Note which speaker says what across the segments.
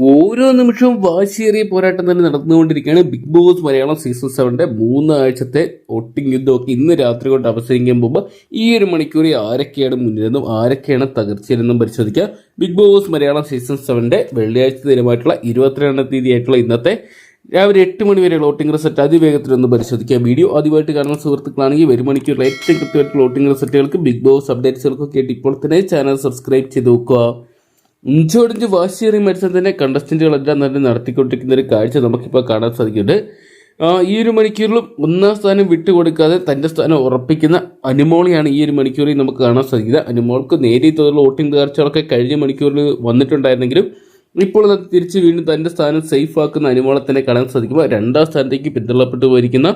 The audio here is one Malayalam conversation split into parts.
Speaker 1: ഓരോ നിമിഷവും വാശിയേറിയ പോരാട്ടം തന്നെ നടന്നുകൊണ്ടിരിക്കുകയാണ് ബിഗ് ബോസ് മലയാളം സീസൺ സെവന്റെ മൂന്നാഴ്ചത്തെ വോട്ടിംഗ് യുദ്ധമൊക്കെ ഇന്ന് രാത്രി കൊണ്ട് അവസാനിക്കാൻ പോകുമ്പോൾ ഈ ഒരു മണിക്കൂറിൽ ആരൊക്കെയാണ് മുന്നിലെന്നും ആരൊക്കെയാണ് തകർച്ചയിലെന്നും പരിശോധിക്കുക ബിഗ് ബോസ് മലയാളം സീസൺ സെവന്റെ വെള്ളിയാഴ്ച ദിനമായിട്ടുള്ള ഇരുപത്തിരണ്ടാം തീയതി ആയിട്ടുള്ള ഇന്നത്തെ രാവിലെ എട്ട് മണി വരെയുള്ള വോട്ടിംഗ് റിസൾട്ട് അതിവേഗത്തിൽ ഒന്ന് പരിശോധിക്കുക വീഡിയോ ആദ്യമായിട്ട് കാണുന്ന സുഹൃത്തുക്കളാണെങ്കിൽ ഒരു മണിക്കൂറിൽ ഏറ്റവും കൃത്യമായിട്ടുള്ള വോട്ടിംഗ് റിസൾട്ടുകൾക്ക് ബിഗ് ബോസ് അപ്ഡേറ്റ്സുകൾക്കൊക്കെ ഇപ്പോൾ തന്നെ ചാനൽ സബ്സ്ക്രൈബ് ചെയ്ത് നോക്കുക ഇഞ്ചോടിഞ്ച് വാശിയേറിയ മത്സരത്തിന്റെ കണ്ടസ്റ്റന്റുകളെല്ലാം തന്നെ നടത്തിക്കൊണ്ടിരിക്കുന്ന ഒരു കാഴ്ച നമുക്കിപ്പോൾ കാണാൻ സാധിക്കുന്നുണ്ട്. ഈ ഒരു മണിക്കൂറിലും ഒന്നാം സ്ഥാനം വിട്ടുകൊടുക്കാതെ തന്റെ സ്ഥാനം ഉറപ്പിക്കുന്ന അനുമോളിയാണ് ഈ ഒരു മണിക്കൂറിൽ നമുക്ക് കാണാൻ സാധിക്കുന്നത് അനുമോൾക്ക് നേരിയ തോതിലുള്ള വോട്ടിംഗ് തകർച്ചകളൊക്കെ കഴിഞ്ഞ മണിക്കൂറിൽ വന്നിട്ടുണ്ടായിരുന്നെങ്കിലും ഇപ്പോൾ അത് തിരിച്ച് വീണ്ടും തന്റെ സ്ഥാനം സേഫ് ആക്കുന്ന അനുമോളെ തന്നെ കാണാൻ സാധിക്കുമ്പോൾ രണ്ടാം സ്ഥാനത്തേക്ക് പിന്തള്ളപ്പെട്ടു പോയിരിക്കുന്ന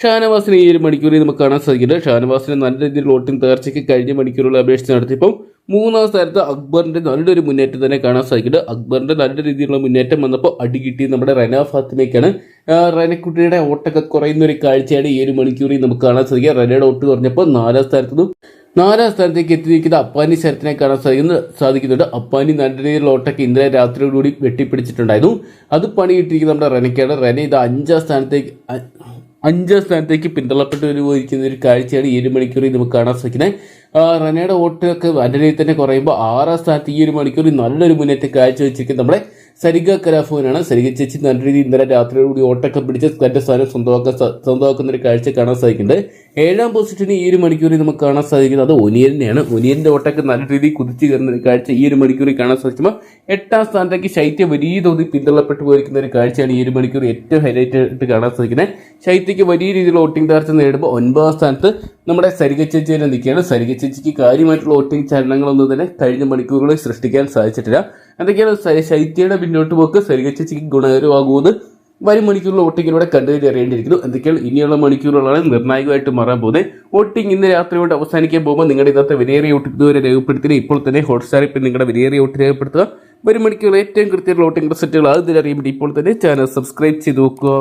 Speaker 1: ഷാനവാസിനെ ഈ ഒരു മണിക്കൂറിൽ നമുക്ക് കാണാൻ സാധിക്കുന്നുണ്ട്. ഷാനവാസിനെ നല്ല രീതിയിൽ വോട്ടിംഗ് തകർച്ചയ്ക്ക് കഴിഞ്ഞ മണിക്കൂറുകൾ അപേക്ഷിച്ച് നടത്തിയപ്പം മൂന്നാം സ്ഥാനത്ത് അക്ബറിന്റെ നല്ലൊരു മുന്നേറ്റം തന്നെ കാണാൻ സാധിക്കുന്നുണ്ട്. അക്ബറിന്റെ നല്ല രീതിയിലുള്ള മുന്നേറ്റം വന്നപ്പോൾ അടി കിട്ടി നമ്മുടെ റെന ഫാത്തിമയ്ക്കാണ്. റെനക്കുട്ടിയുടെ ഓട്ടൊക്കെ കുറയുന്ന ഒരു കാഴ്ചയാണ് ഈ ഒരു മണിക്കൂറിൽ നമുക്ക് കാണാൻ സാധിക്കുക. റെനയുടെ ഓട്ട് കുറഞ്ഞപ്പോൾ നാലാം സ്ഥാനത്ത് നിന്നും നാലാം സ്ഥാനത്തേക്ക് എത്തിയിരിക്കുന്ന അപ്പാനി ശരത്തിനെ കാണാൻ സാധിക്കുന്ന സാധിക്കുന്നുണ്ട്. അപ്പാനി നല്ല രീതിയിലുള്ള ഓട്ടൊക്കെ ഇന്നലെ രാത്രിയോടുകൂടി വെട്ടിപ്പിടിച്ചിട്ടുണ്ടായിരുന്നു. അത് പണി കിട്ടിയിരിക്കുന്ന നമ്മുടെ റനയ്ക്കാണ്. റന ഇത് അഞ്ചാം സ്ഥാനത്തേക്ക് അഞ്ചാം സ്ഥാനത്തേക്ക് പിന്തള്ളപ്പെട്ട് വരുപോയിരിക്കുന്ന ഒരു കാഴ്ചയാണ് ഈ ഒരു മണിക്കൂറിൽ നമുക്ക് കാണാൻ സാധിക്കുന്നത്. റനയുടെ വോട്ടൊക്കെ നല്ല തന്നെ കുറയുമ്പോൾ ആറാം സ്ഥാനത്ത് ഈ ഒരു മണിക്കൂറിൽ നല്ലൊരു മുന്നേറ്റം കാഴ്ചവെച്ചിരിക്കുന്നത് നമ്മുടെ സരിക കലാഫോനാണ് സരിഗ ചേച്ചി നല്ല രീതിയിൽ ഇന്നലെ രാത്രിയോടുകൂടി ഓട്ടൊക്കെ പിടിച്ച് തന്റെ സ്ഥാനം സ്വന്തമാക്കാൻ സ്വന്തമാക്കുന്ന ഒരു കാഴ്ച കാണാൻ സാധിക്കുന്നുണ്ട്. ഏഴാം പൊസിഷനിൽ ഈ ഒരു മണിക്കൂറിൽ നമുക്ക് കാണാൻ സാധിക്കുന്നത് അത് ഒനിയലിനെയാണ് ഒനിയലിന്റെ ഓട്ടൊക്കെ നല്ല രീതിയിൽ കുതിച്ചു കയറുന്ന ഒരു കാഴ്ച ഈ ഒരു മണിക്കൂറിൽ കാണാൻ സാധിക്കുമ്പോൾ എട്ടാം സ്ഥാനത്തേക്ക് ശൈത്യ വലിയ തോതിൽ പിന്തള്ളപ്പെട്ടു പോയിരിക്കുന്ന ഒരു കാഴ്ചയാണ് ഈ ഒരു മണിക്കൂർ ഏറ്റവും ഹൈലൈറ്റ് ആയിട്ട് കാണാൻ സാധിക്കുന്നത്. ശൈത്യക്ക് വലിയ രീതിയിലുള്ള വോട്ടിംഗ് തകർച്ച നേടുമ്പോൾ ഒൻപതാം സ്ഥാനത്ത് നമ്മുടെ സരിക ചേച്ചി തന്നെ നിൽക്കുകയാണ്. സരിക ചേച്ചിക്ക് കാര്യമായിട്ടുള്ള വോട്ടിംഗ് ചലനങ്ങളൊന്നും തന്നെ കഴിഞ്ഞ മണിക്കൂറുകളിൽ സൃഷ്ടിക്കാൻ സാധിച്ചിട്ടില്ല. എന്തൊക്കെയാണ് ശൈത്യയുടെ പിന്നോട്ട് പോക്ക്? സരിക ചേച്ചിക്ക് ഗുണകരമാകുമെന്ന് വരും മണിക്കൂറിൽ വോട്ടിങ്ങിലൂടെ കണ്ടുകയറിയേണ്ടിയിരിക്കുന്നു എന്തൊക്കെയാണ് ഇനിയുള്ള മണിക്കൂറുകളാണ് നിർണായകമായിട്ട് മാറാൻ പോകുന്നത്? വോട്ടിംഗ് ഇന്ന് രാത്രി കൊണ്ട് അവസാനിക്കാൻ പോകുമ്പോൾ നിങ്ങളുടെ ഇന്നത്തെ വിലയേറിയ വോട്ട് ഇതുവരെ രേഖപ്പെടുത്തി ഇപ്പോൾ തന്നെ ഹോട്ട്സ്റ്റാറിൽ ഇപ്പം നിങ്ങളുടെ വിലയേറിയ വോട്ട് രേഖപ്പെടുത്തുക. വരും മണിക്കൂർ ഏറ്റവും കൃത്യമുള്ള വോട്ടിംഗ് റിസൾട്ടുകൾ അത് അറിയുമ്പോൾ ഇപ്പോൾ തന്നെ ചാനൽ സബ്സ്ക്രൈബ് ചെയ്ത് നോക്കുക.